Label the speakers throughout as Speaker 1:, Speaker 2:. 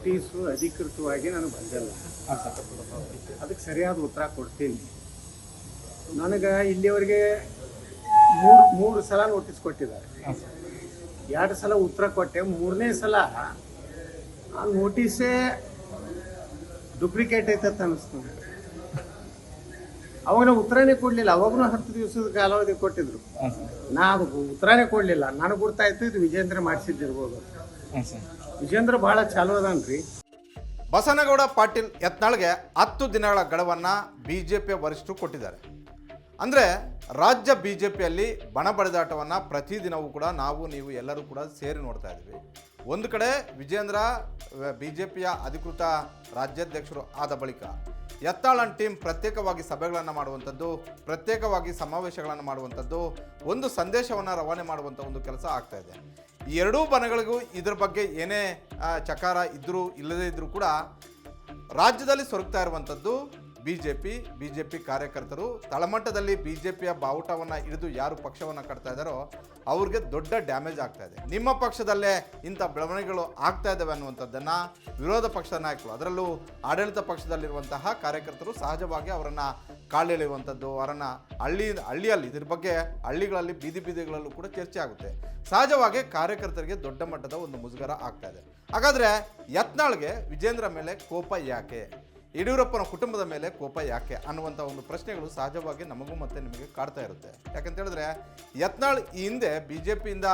Speaker 1: Notice ಅಧಿಕೃತವಾಗಿ ನನಗೆ ಬಂದಿಲ್ಲ. ಅದಕ್ಕೆ ಸರಿಯಾದ ಉತ್ತರ ಕೊಡ್ತೀನಿ. ನನಗೆ ಇಲ್ಲಿವರೆಗೆ ಮೂರು ಮೂರು ಸಲ ನೋಟಿಸ್ ಕೊಟ್ಟಿದ್ದಾರೆ. ಎರಡು ಸಲ ಉತ್ತರ ಕೊಟ್ಟೆ. ಮೂರನೇ ಸಲ ಆ ನೋಟಿಸೇ ಡುಪ್ಲಿಕೇಟ್ ಐತೆ ಅಂತ ಅನಿಸ್ತು ನನಗೆ. ಅವಾಗ ನಾವು ಉತ್ತರನೇ ಕೊಡಲಿಲ್ಲ. ಅವಾಗೂ ಹತ್ತು ದಿವಸದ ಕಾಲಾವಧಿ ಕೊಟ್ಟಿದ್ರು. ನಾ ಉತ್ತರನೇ ಕೊಡಲಿಲ್ಲ. ನನಗೆ ಗುರ್ತಾಯ್ತು ಇದು ವಿಜೇಂದ್ರ ಮಾಡಿಸಿದ್ದಿರ್ಬೋದು. ವಿಜೇಂದ್ರ ಭಾಳ ಚಾಲು ಅದಾನ್ರಿ.
Speaker 2: ಬಸನಗೌಡ ಪಾಟೀಲ್ ಯತ್ನಾಳ್ಗೆ ಹತ್ತು ದಿನಗಳ ಗಡವನ್ನು ಬಿ ಜೆ ವರಿಷ್ಠರು ಕೊಟ್ಟಿದ್ದಾರೆ. ಅಂದರೆ ರಾಜ್ಯ ಬಿ ಜೆ ಪಿಯಲ್ಲಿ ಬಣ ಬಡಿದಾಟವನ್ನು ಪ್ರತಿದಿನವೂ ಕೂಡ ನಾವು, ನೀವು ಎಲ್ಲರೂ ಕೂಡ ಸೇರಿ ನೋಡ್ತಾ ಇದ್ದೀವಿ. ಒಂದು ಕಡೆ ವಿಜೇಂದ್ರ ಬಿ ಜೆ ಪಿಯ ಅಧಿಕೃತ ರಾಜ್ಯಾಧ್ಯಕ್ಷರು ಆದ ಬಳಿಕ ಯತ್ನಾಳನ್ ಟೀಮ್ ಪ್ರತ್ಯೇಕವಾಗಿ ಸಭೆಗಳನ್ನು ಮಾಡುವಂಥದ್ದು, ಪ್ರತ್ಯೇಕವಾಗಿ ಸಮಾವೇಶಗಳನ್ನು ಮಾಡುವಂಥದ್ದು, ಒಂದು ಸಂದೇಶವನ್ನು ರವಾನೆ ಮಾಡುವಂಥ ಒಂದು ಕೆಲಸ ಆಗ್ತಾ ಇದೆ. ಎರಡೂ ಬನಗಳಿಗೂ ಇದ್ರ ಬಗ್ಗೆ ಏನೇ ಚಕಾರ ಇದ್ದರೂ ಇಲ್ಲದೇ ಇದ್ದರೂ ಕೂಡ ರಾಜ್ಯದಲ್ಲಿ ಸೊರಗ್ತಾ ಇರುವಂಥದ್ದು BJP P B J P ಕಾರ್ಯಕರ್ತರು ತಳಮಟ್ಟದಲ್ಲಿ ಬಿಜೆಪಿಯ ಬಾವುಟವನ್ನು ಹಿಡಿದು ಯಾರು ಪಕ್ಷವನ್ನು ಕಟ್ತಾ ಇದ್ದಾರೋ ಅವ್ರಿಗೆ ದೊಡ್ಡ ಡ್ಯಾಮೇಜ್ ಆಗ್ತಾ ಇದೆ. ನಿಮ್ಮ ಪಕ್ಷದಲ್ಲೇ ಇಂಥ ಬೆಳವಣಿಗೆಗಳು ಆಗ್ತಾ ಇದ್ದಾವೆ ಅನ್ನುವಂಥದ್ದನ್ನು ವಿರೋಧ ಪಕ್ಷದ ನಾಯಕರು, ಅದರಲ್ಲೂ ಆಡಳಿತ ಪಕ್ಷದಲ್ಲಿರುವಂತಹ ಕಾರ್ಯಕರ್ತರು ಸಹಜವಾಗಿ ಅವರನ್ನು ಕಾಳೆಳೆಯುವಂಥದ್ದು ಅವರನ್ನು ಹಳ್ಳಿ, ಹಳ್ಳಿಯಲ್ಲಿ, ಇದ್ರ ಬಗ್ಗೆ ಹಳ್ಳಿಗಳಲ್ಲಿ, ಬೀದಿ ಬೀದಿಗಳಲ್ಲೂ ಕೂಡ ಚರ್ಚೆ ಆಗುತ್ತೆ. ಸಹಜವಾಗಿ ಕಾರ್ಯಕರ್ತರಿಗೆ ದೊಡ್ಡ ಮಟ್ಟದ ಒಂದು ಮುಜುಗರ ಆಗ್ತಾ ಇದೆ. ಹಾಗಾದರೆ ಯತ್ನಾಳ್ಗೆ ವಿಜೇಂದ್ರ ಮೇಲೆ ಕೋಪ ಯಾಕೆ? ಯಡಿಯೂರಪ್ಪನ ಕುಟುಂಬದ ಮೇಲೆ ಕೋಪ ಯಾಕೆ ಅನ್ನುವಂಥ ಒಂದು ಪ್ರಶ್ನೆಗಳು ಸಹಜವಾಗಿ ನಮಗೂ ಮತ್ತೆ ನಿಮಗೆ ಕಾಡ್ತಾ ಇರುತ್ತೆ. ಯಾಕಂತೇಳಿದ್ರೆ ಯತ್ನಾಳ್ ಈ ಹಿಂದೆ ಬಿ ಜೆ ಪಿಯಿಂದ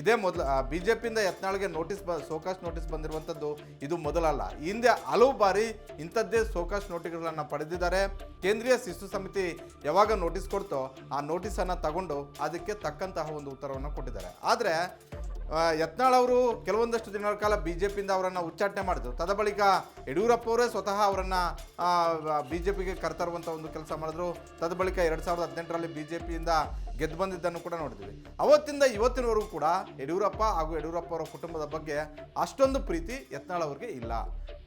Speaker 2: ಇದೇ ಮೊದಲು ಬಿ ಜೆ ಪಿಯಿಂದ ಯತ್ನಾಳ್ಗೆ ನೋಟಿಸ್ ಬ ಸೋಕಾಸ್ ನೋಟಿಸ್ ಬಂದಿರುವಂಥದ್ದು ಇದು ಮೊದಲಲ್ಲ ಹಿಂದೆ ಹಲವು ಬಾರಿ ಇಂಥದ್ದೇ ಸೋಕಾಸ್ ನೋಟಿಸ್ಗಳನ್ನು ಪಡೆದಿದ್ದಾರೆ. ಕೇಂದ್ರೀಯ ಶಿಸ್ತು ಸಮಿತಿ ಯಾವಾಗ ನೋಟಿಸ್ ಕೊಡ್ತೋ ಆ ನೋಟಿಸನ್ನು ತಗೊಂಡು ಅದಕ್ಕೆ ತಕ್ಕಂತಹ ಒಂದು ಉತ್ತರವನ್ನು ಕೊಟ್ಟಿದ್ದಾರೆ. ಆದರೆ ಯತ್ನಾಳ್ ಅವರು ಕೆಲವೊಂದಷ್ಟು ದಿನಗಳ ಕಾಲ ಬಿ ಜೆ ಪಿಯಿಂದ ಅವರನ್ನು ಉಚ್ಚಾಟನೆ ಮಾಡಿದ್ರು. ತದ ಬಳಿಕ ಯಡಿಯೂರಪ್ಪ ಅವರೇ ಸ್ವತಃ ಅವರನ್ನು ಬಿ ಜೆ ಪಿಗೆ ಕರ್ತರುವಂಥ ಒಂದು ಕೆಲಸ ಮಾಡಿದ್ರು. ತದ ಬಳಿಕ ಎರಡು ಸಾವಿರದ ಹದಿನೆಂಟರಲ್ಲಿ ಬಿ ಜೆ ಪಿಯಿಂದ ಗೆದ್ದು ಬಂದಿದ್ದನ್ನು ಕೂಡ ನೋಡಿದ್ವಿ ಅವತ್ತಿಂದ ಇವತ್ತಿನವರೆಗೂ ಕೂಡ ಯಡಿಯೂರಪ್ಪ ಹಾಗೂ ಯಡಿಯೂರಪ್ಪ ಅವರ ಕುಟುಂಬದ ಬಗ್ಗೆ ಅಷ್ಟೊಂದು ಪ್ರೀತಿ ಯತ್ನಾಳ್ ಅವ್ರಿಗೆ ಇಲ್ಲ.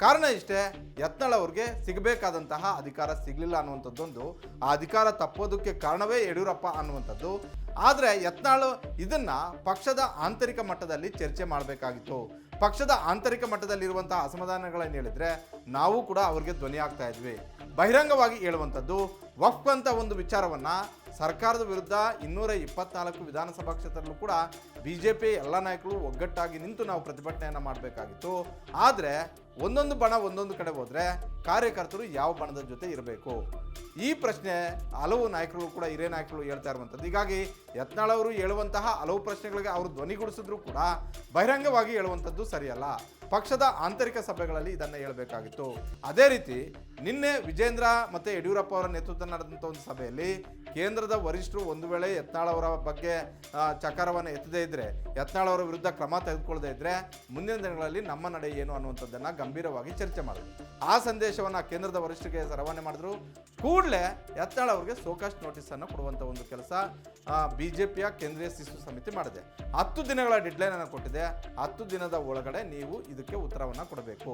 Speaker 2: ಕಾರಣ ಇಷ್ಟೇ, ಯತ್ನಾಳ್ ಅವ್ರಿಗೆ ಸಿಗಬೇಕಾದಂತಹ ಅಧಿಕಾರ ಸಿಗಲಿಲ್ಲ ಅನ್ನುವಂಥದ್ದೊಂದು, ಆ ಅಧಿಕಾರ ತಪ್ಪೋದಕ್ಕೆ ಕಾರಣವೇ ಯಡಿಯೂರಪ್ಪ ಅನ್ನುವಂಥದ್ದು. ಆದರೆ ಯತ್ನಾಳು ಇದನ್ನು ಪಕ್ಷದ ಆಂತರಿಕ ಮಟ್ಟದಲ್ಲಿ ಚರ್ಚೆ ಮಾಡಬೇಕಾಗಿತ್ತು. ಪಕ್ಷದ ಆಂತರಿಕ ಮಟ್ಟದಲ್ಲಿರುವಂತಹ ಅಸಮಾಧಾನಗಳನ್ನು ಹೇಳಿದ್ರೆ ನಾವು ಕೂಡ ಅವ್ರಿಗೆ ಧ್ವನಿ ಆಗ್ತಾ ಇದ್ವಿ. ಬಹಿರಂಗವಾಗಿ ಹೇಳುವಂಥದ್ದು, ವಕ್ಫ್ ಅಂತ ಒಂದು ವಿಚಾರವನ್ನ ಸರ್ಕಾರದ ವಿರುದ್ಧ ಇನ್ನೂರ ಇಪ್ಪತ್ನಾಲ್ಕು ವಿಧಾನಸಭಾ ಕ್ಷೇತ್ರದಲ್ಲೂ ಕೂಡ ಬಿ ಜೆ ಪಿ ಎಲ್ಲ ನಾಯಕರು ಒಗ್ಗಟ್ಟಾಗಿ ನಿಂತು ನಾವು ಪ್ರತಿಭಟನೆಯನ್ನು ಮಾಡಬೇಕಾಗಿತ್ತು. ಆದರೆ ಒಂದೊಂದು ಬಣ ಒಂದೊಂದು ಕಡೆ ಹೋದರೆ ಕಾರ್ಯಕರ್ತರು ಯಾವ ಬಣದ ಜೊತೆ ಇರಬೇಕು? ಈ ಪ್ರಶ್ನೆ ಹಲವು ನಾಯಕರು ಕೂಡ, ಹಿರಿಯ ನಾಯಕರು ಹೇಳ್ತಾ ಇರುವಂಥದ್ದು. ಹೀಗಾಗಿ ಯತ್ನಾಳ್ ಅವರು ಹೇಳುವಂತಹ ಹಲವು ಪ್ರಶ್ನೆಗಳಿಗೆ ಅವರು ಧ್ವನಿಗೂಡಿಸಿದ್ರು ಕೂಡ ಬಹಿರಂಗವಾಗಿ ಹೇಳುವಂಥದ್ದು ಸರಿಯಲ್ಲ. ಪಕ್ಷದ ಆಂತರಿಕ ಸಭೆಗಳಲ್ಲಿ ಇದನ್ನು ಹೇಳಬೇಕಾಗಿತ್ತು. ಅದೇ ರೀತಿ ನಿನ್ನೆ ವಿಜೇಂದ್ರ ಮತ್ತು ಯಡಿಯೂರಪ್ಪ ಅವರ ನೇತೃತ್ವ ನಡೆದಂಥ ಒಂದು ಸಭೆಯಲ್ಲಿ ಕೇಂದ್ರದ ವರಿಷ್ಠರು ಒಂದು ವೇಳೆ ಯತ್ನಾಳ್ ಅವರ ಬಗ್ಗೆ ಚಕಾರವನ್ನು ಎತ್ತದೇ ಇದ್ದರೆ ಯತ್ನಾಳ್ ಅವರ ವಿರುದ್ಧ ಕ್ರಮ ತೆಗೆದುಕೊಳ್ಳದೇ ಇದ್ದರೆ ಮುಂದಿನ ದಿನಗಳಲ್ಲಿ ನಮ್ಮ ನಡೆ ಏನು ಅನ್ನುವಂಥದ್ದನ್ನು ಗಂಭೀರವಾಗಿ ಚರ್ಚೆ ಮಾಡಿದ್ರು ಆ ಸಂದೇಶವನ್ನು ಕೇಂದ್ರದ ವರಿಷ್ಠರಿಗೆ ರವಾನೆ ಮಾಡಿದ್ರು. ಕೂಡಲೇ ಯತ್ನಾಳ್ ಅವರಿಗೆ ಸೋಕಾಸ್ಟ್ ನೋಟಿಸನ್ನು ಕೊಡುವಂಥ ಒಂದು ಕೆಲಸ ಬಿ ಜೆ ಪಿಯ ಕೇಂದ್ರೀಯ ಶಿಶು ಸಮಿತಿ ಮಾಡಿದೆ. ಹತ್ತು ದಿನಗಳ ಡೆಡ್ಲೈನ್ ಅನ್ನು ಕೊಟ್ಟಿದೆ. ಹತ್ತು ದಿನದ ಒಳಗಡೆ ನೀವು ಇದಕ್ಕೆ ಉತ್ತರವನ್ನು ಕೊಡಬೇಕು.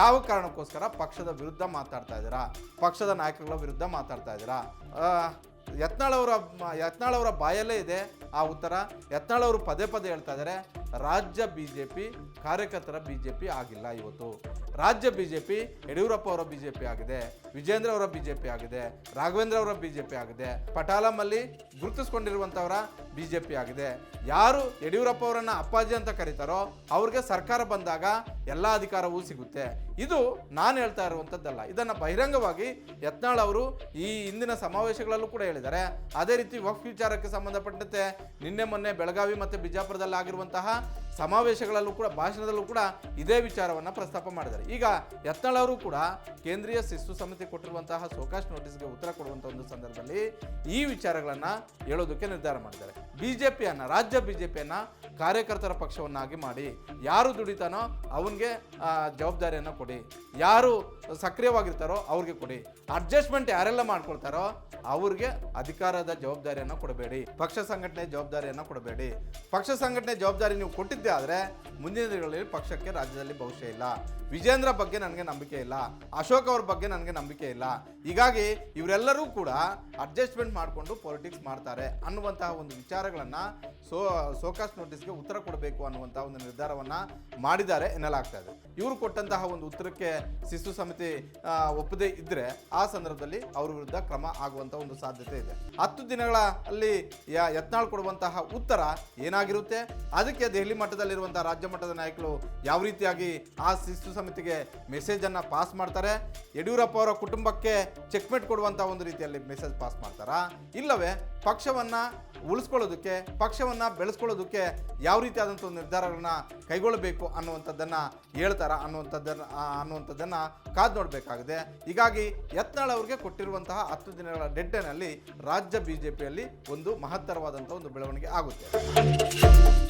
Speaker 2: ಯಾವ ಕಾರಣಕ್ಕೋಸ್ಕರ ಪಕ್ಷದ ವಿರುದ್ಧ ಮಾತಾಡ್ತಾ ಇದ್ದೀರಾ? ಪಕ್ಷದ ನಾಯಕರುಗಳ ವಿರುದ್ಧ ಮಾತಾಡ್ತಾ ಇದ್ದೀರಾ? ಯತ್ನಾಳ್ ಅವರ ಯತ್ನಾಳ್ ಬಾಯಲ್ಲೇ ಇದೆ ಆ ಉತ್ತರ. ಯತ್ನಾಳ್ ಅವರು ಪದೇ ಪದೇ ಹೇಳ್ತಾ ಇದ್ದಾರೆ. ರಾಜ್ಯ ಬಿ ಜೆ ಪಿ ಕಾರ್ಯಕರ್ತರ ಬಿ ಜೆ ಪಿ ಆಗಿಲ್ಲ ಇವತ್ತು. ರಾಜ್ಯ ಬಿ ಜೆ ಪಿ ಯಡಿಯೂರಪ್ಪ ಅವರ ಬಿ ಜೆ ಪಿ ಆಗಿದೆ, ವಿಜೇಂದ್ರ ಅವರ ಬಿ ಜೆ ಪಿ ಆಗಿದೆ, ರಾಘವೇಂದ್ರ ಅವರ ಬಿ ಜೆ ಪಿ ಆಗಿದೆ. ಪಟಾಲಮಲ್ಲಿ ಗುರುತಿಸ್ಕೊಂಡಿರುವಂಥವರ ಬಿ ಜೆ ಪಿ ಆಗಿದೆ. ಯಾರು ಯಡಿಯೂರಪ್ಪ ಅವರನ್ನು ಅಪ್ಪಾಜಿ ಅಂತ ಕರೀತಾರೋ ಅವ್ರಿಗೆ ಸರ್ಕಾರ ಬಂದಾಗ ಎಲ್ಲ ಅಧಿಕಾರವೂ ಸಿಗುತ್ತೆ. ಇದು ನಾನು ಹೇಳ್ತಾ ಇರುವಂಥದ್ದಲ್ಲ. ಇದನ್ನು ಬಹಿರಂಗವಾಗಿ ಯತ್ನಾಳ್ ಅವರು ಈ ಇಂದಿನ ಸಮಾವೇಶಗಳಲ್ಲೂ ಕೂಡ ಹೇಳಿದ್ದಾರೆ. ಅದೇ ರೀತಿ ವಕ್ಫ್ ವಿಚಾರಕ್ಕೆ ಸಂಬಂಧಪಟ್ಟಂತೆ ನಿನ್ನೆ ಮೊನ್ನೆ ಬೆಳಗಾವಿ ಮತ್ತು ಬಿಜಾಪುರದಲ್ಲಿ ಆಗಿರುವಂತಹ ಸಮಾವೇಶಗಳಲ್ಲೂ ಕೂಡ, ಭಾಷಣದಲ್ಲೂ ಕೂಡ ಇದೇ ವಿಚಾರವನ್ನು ಪ್ರಸ್ತಾಪ ಮಾಡಿದ್ದಾರೆ. ಈಗ ಯತ್ನಾಳ್ ಅವರು ಕೂಡ ಕೇಂದ್ರೀಯ ಶಿಸ್ತು ಸಮಿತಿ ಕೊಟ್ಟಿರುವಂತಹ ಸೋಕಾಶ್ ನೋಟಿಸ್ಗೆ ಉತ್ತರ ಕೊಡುವಂಥ ಒಂದು ಸಂದರ್ಭದಲ್ಲಿ ಈ ವಿಚಾರಗಳನ್ನು ಹೇಳೋದಕ್ಕೆ ನಿರ್ಧಾರ ಮಾಡಿದ್ದಾರೆ. ಬಿ ಜೆ ರಾಜ್ಯ ಬಿ ಜೆ ಕಾರ್ಯಕರ್ತರ ಪಕ್ಷವನ್ನಾಗಿ ಮಾಡಿ, ಯಾರು ದುಡಿತಾನೋ ಅವನಿಗೆ ಜವಾಬ್ದಾರಿಯನ್ನು ಕೊಡಿ, ಯಾರು ಸಕ್ರಿಯವಾಗಿರ್ತಾರೋ ಅವ್ರಿಗೆ ಕೊಡಿ, ಅಡ್ಜಸ್ಟ್ಮೆಂಟ್ ಯಾರೆಲ್ಲ ಮಾಡ್ಕೊಳ್ತಾರೋ ಅವ್ರಿಗೆ ಅಧಿಕಾರದ ಜವಾಬ್ದಾರಿಯನ್ನು ಕೊಡಬೇಡಿ, ಪಕ್ಷ ಸಂಘಟನೆ ಜವಾಬ್ದಾರಿಯನ್ನು ಕೊಡಬೇಡಿ, ಪಕ್ಷ ಸಂಘಟನೆ ಜವಾಬ್ದಾರಿ ನೀವು ಕೊಟ್ಟಿದ್ದೇ ಆದರೆ ಮುಂದಿನ ದಿನಗಳಲ್ಲಿ ಪಕ್ಷಕ್ಕೆ ರಾಜ್ಯದಲ್ಲಿ ಭವಿಷ್ಯ ಇಲ್ಲ. ವಿಜೇಂದ್ರ ಬಗ್ಗೆ ನನಗೆ ನಂಬಿಕೆ ಇಲ್ಲ. ಅಶೋಕ್ ಅವ್ರ ಬಗ್ಗೆ ನನಗೆ ನಂಬಿಕೆ ಇಲ್ಲ. ಹೀಗಾಗಿ ಇವರೆಲ್ಲರೂ ಕೂಡ ಅಡ್ಜಸ್ಟ್ಮೆಂಟ್ ಮಾಡಿಕೊಂಡು ಪೊಲಿಟಿಕ್ಸ್ ಮಾಡ್ತಾರೆ ಅನ್ನುವಂತಹ ಒಂದು ವಿಚಾರಗಳನ್ನು ಸೋ ಸೋಕಾಸ್ ನೋಟಿಸ್ಗೆ ಉತ್ತರ ಕೊಡಬೇಕು ಅನ್ನುವಂಥ ಒಂದು ನಿರ್ಧಾರವನ್ನು ಮಾಡಿದ್ದಾರೆ ಎನ್ನಲಾಗ್ತಾ ಇದೆ. ಇವರು ಕೊಟ್ಟಂತಹ ಒಂದು ಉತ್ತರಕ್ಕೆ ಶಿಸ್ತು ಸಮಿತಿ ಒಪ್ಪದೇ ಇದ್ದರೆ ಆ ಸಂದರ್ಭದಲ್ಲಿ ಅವ್ರ ವಿರುದ್ಧ ಕ್ರಮ ಆಗುವಂಥ ಒಂದು ಸಾಧ್ಯತೆ ಇದೆ. ಹತ್ತು ದಿನಗಳ ಅಲ್ಲಿ ಯತ್ನಾಳ್ ಕೊಡುವಂತಹ ಉತ್ತರ ಏನಾಗಿರುತ್ತೆ? ಅದಕ್ಕೆ ದೆಹಲಿ ಮಟ್ಟದಲ್ಲಿರುವಂಥ ರಾಜ್ಯ ಮಟ್ಟದ ನಾಯಕರು ಯಾವ ರೀತಿಯಾಗಿ ಆ ಶಿಸ್ತು ಸಮಿತಿಗೆ ಮೆಸೇಜನ್ನು ಪಾಸ್ ಮಾಡ್ತಾರೆ? ಯಡಿಯೂರಪ್ಪ ಅವರ ಕುಟುಂಬಕ್ಕೆ ಚೆಕ್ಮೇಟ್ ಕೊಡುವಂಥ ಒಂದು ರೀತಿಯಲ್ಲಿ ಮೆಸೇಜ್ ಪಾಸ್ ಮಾಡ್ತಾರಾ? ಇಲ್ಲವೇ ಪಕ್ಷವನ್ನು ಉಳಿಸ್ಕೊಳ್ಳೋದಕ್ಕೆ, ಪಕ್ಷವನ್ನು ಬೆಳೆಸ್ಕೊಳ್ಳೋದಕ್ಕೆ ಯಾವ ರೀತಿಯಾದಂಥ ಒಂದು ನಿರ್ಧಾರಗಳನ್ನ ಕೈಗೊಳ್ಳಬೇಕು ಅನ್ನುವಂಥದ್ದನ್ನು ಹೇಳ್ತಾರಾ ಅನ್ನುವಂಥದ್ದನ್ನು ಅನ್ನುವಂಥದ್ದನ್ನು ಕಾದು ನೋಡಬೇಕಾಗಿದೆ. ಹೀಗಾಗಿ ಯತ್ನಾಳ್ ಅವರಿಗೆ ಕೊಟ್ಟಿರುವಂತಹ ಹತ್ತು ದಿನಗಳ ಡೆಡ್ಡನಲ್ಲಿ ರಾಜ್ಯ ಬಿ ಜೆ ಒಂದು ಮಹತ್ತರವಾದಂಥ ಒಂದು ಬೆಳವಣಿಗೆ ಆಗುತ್ತೆ.